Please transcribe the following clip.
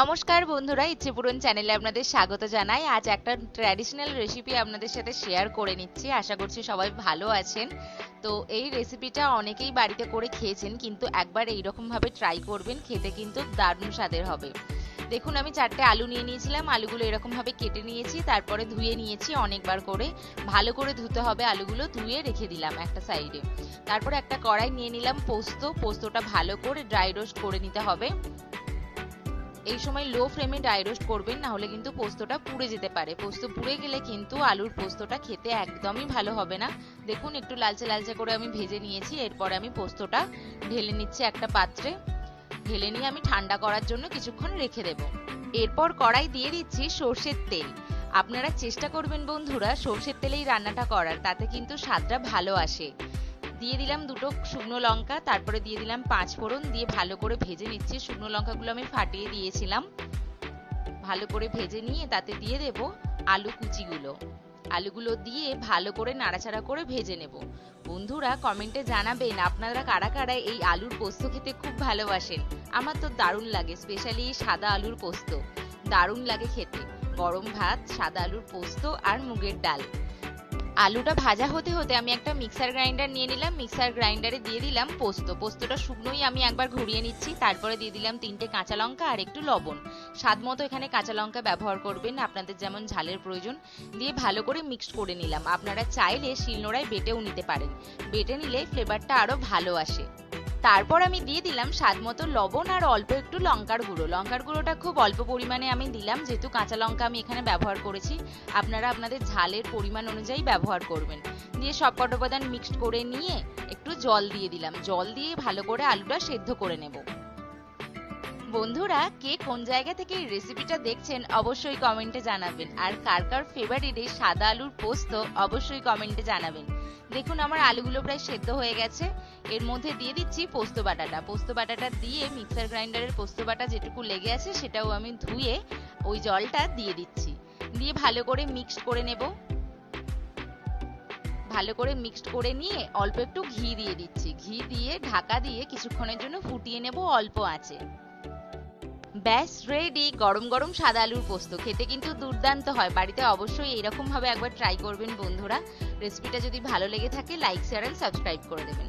নমস্কার বন্ধুরা, ইচ্ছে পূরণ চ্যানেলে আপনাদের স্বাগত জানাই। আজ একটা ট্র্যাডিশনাল রেসিপি আপনাদের সাথে শেয়ার করে নিচ্ছি। আশা করছি সবাই ভালো আছেন। তো এই রেসিপিটা অনেকেই বাড়িতে করে খেয়েছেন, কিন্তু একবার এইরকম ভাবে ট্রাই করবেন, খেতে কিন্তু দারুণ স্বাদের হবে। দেখুন, আমি চারটে আলু নিয়ে নিয়েছিলাম, আলুগুলো এরকম ভাবে কেটে নিয়েছি, তারপরে ধুয়ে নিয়েছি অনেকবার করে। ভালো করে ধুতে হবে আলুগুলো, ধুয়ে রেখে দিলাম একটা সাইডে। তারপরে একটা কড়াই নিয়ে নিলাম পোস্ত। পোস্তটা ভালো করে ড্রাই রোস্ট করে নিতে হবে। এই সময় লো ফ্লেমে ড্রাই রোস্ট করবেন, না হলে কিন্তু পোস্তটা পুড়ে যেতে পারে। পোস্ত পুড়ে গেলে কিন্তু আলুর পোস্তটা খেতে একদমই ভালো হবে না। দেখুন, একটু লালচে লালচে করে আমি ভেজে নিয়েছি, এরপর আমি পোস্তটা ঢেলে নিচ্ছি একটা পাত্রে। ঢেলে নিয়ে আমি ঠান্ডা করার জন্য কিছুক্ষণ রেখে দেব। এরপর কড়াই দিয়ে দিচ্ছি সর্ষের তেল। আপনারা চেষ্টা করবেন বন্ধুরা সর্ষের তেলেই রান্নাটা করার, তাতে কিন্তু স্বাদটা ভালো আসে। দিয়ে দিলাম দুটো শুকনো লঙ্কা, তারপরে দিয়ে দিলাম পাঁচ ফোড়ন, দিয়ে ভালো করে ভেজে নিচ্ছি। শুকনো লঙ্কাগুলো আমি ফাটিয়ে দিয়েছিলাম। ভালো করে ভেজে নিয়ে তাতে দিয়ে দেব আলু কুচিগুলো। আলুগুলো দিয়ে ভালো করে নাড়াচাড়া করে ভেজে নেব। বন্ধুরা, কমেন্টে জানাবেন আপনারা কারা কারা এই আলুর পোস্ত খেতে খুব ভালোবাসেন। আমার তো দারুণ লাগে স্পেশালি সাদা আলুর পোস্ত। দারুণ লাগে খেতে। গরম ভাত, সাদা আলুর পোস্ত আর মুগের ডাল। আলুটা ভাজা হতে হতে আমি একটা মিক্সার গ্রাইন্ডার নিয়ে নিলাম মিক্সার গ্রাইন্ডারে দিয়ে দিলাম পোস্ত। পোস্তটা শুকনোই আমি একবার ঘুরিয়ে নিচ্ছি, তারপরে দিয়ে দিলাম তিনটে কাঁচা লঙ্কা আর একটু লবণ। স্বাদ মতো এখানে কাঁচা লঙ্কা ব্যবহার করবেন, আপনাদের যেমন ঝালের প্রয়োজন। দিয়ে ভালো করে মিক্সড করে নিলাম। আপনারা চাইলে শিলনোড়ায় বেটেও নিতে পারেন। বেটে নিলে ফ্লেভারটা আরও ভালো আসে। তারপর আমি দিয়ে দিলাম স্বাদ মতো লবণ আর অল্প একটু লঙ্কার গুঁড়ো। লঙ্কার গুঁড়োটা খুব অল্প পরিমাণে আমি দিলাম, যেহেতু কাঁচা লঙ্কা আমি এখানে ব্যবহার করেছি। আপনারা আপনাদের ঝালের পরিমাণ অনুযায়ী ব্যবহার করবেন। দিয়ে সব কটা উপাদান মিক্সড করে নিয়ে একটু জল দিয়ে দিলাম। জল দিয়ে ভালো করে আলুটা সেদ্ধ করে নেব। বন্ধুরা, কে কোন জায়গা থেকে এই রেসিপিটা দেখছেন অবশ্যই কমেন্টে জানাবেন। আর কার কার ফেভারিট এই সাদা আলুর পোস্ত অবশ্যই কমেন্টে জানাবেন। দেখুন, আমার আলুগুলো প্রায় সেদ্ধ হয়ে গেছে। এর মধ্যে দিয়ে দিচ্ছি পোস্ত বাটাটা। পোস্ত বাটাটা দিয়ে মিক্সার গ্রাইন্ডারের পোস্ত বাটা যেটুকু লেগে আছে সেটাও আমি ধুয়ে ওই জলটা দিয়ে দিচ্ছি। দিয়ে ভালো করে মিক্সড করে নেব। ভালো করে মিক্সড করে নিয়ে অল্প একটু ঘি দিয়ে দিচ্ছি। ঘি দিয়ে ঢাকা দিয়ে কিছুক্ষণের জন্য ফুটিয়ে নেব অল্প আঁচে। ব্যাস রেডি গরম গরম সাদা আলুর পোস্ত। খেতে কিন্তু দুর্দান্ত হয়। বাড়িতে অবশ্যই এরকম ভাবে একবার ট্রাই করবেন বন্ধুরা। রেসিপিটা যদি ভালো লেগে থাকে লাইক শেয়ার এন্ড সাবস্ক্রাইব করে দেবেন।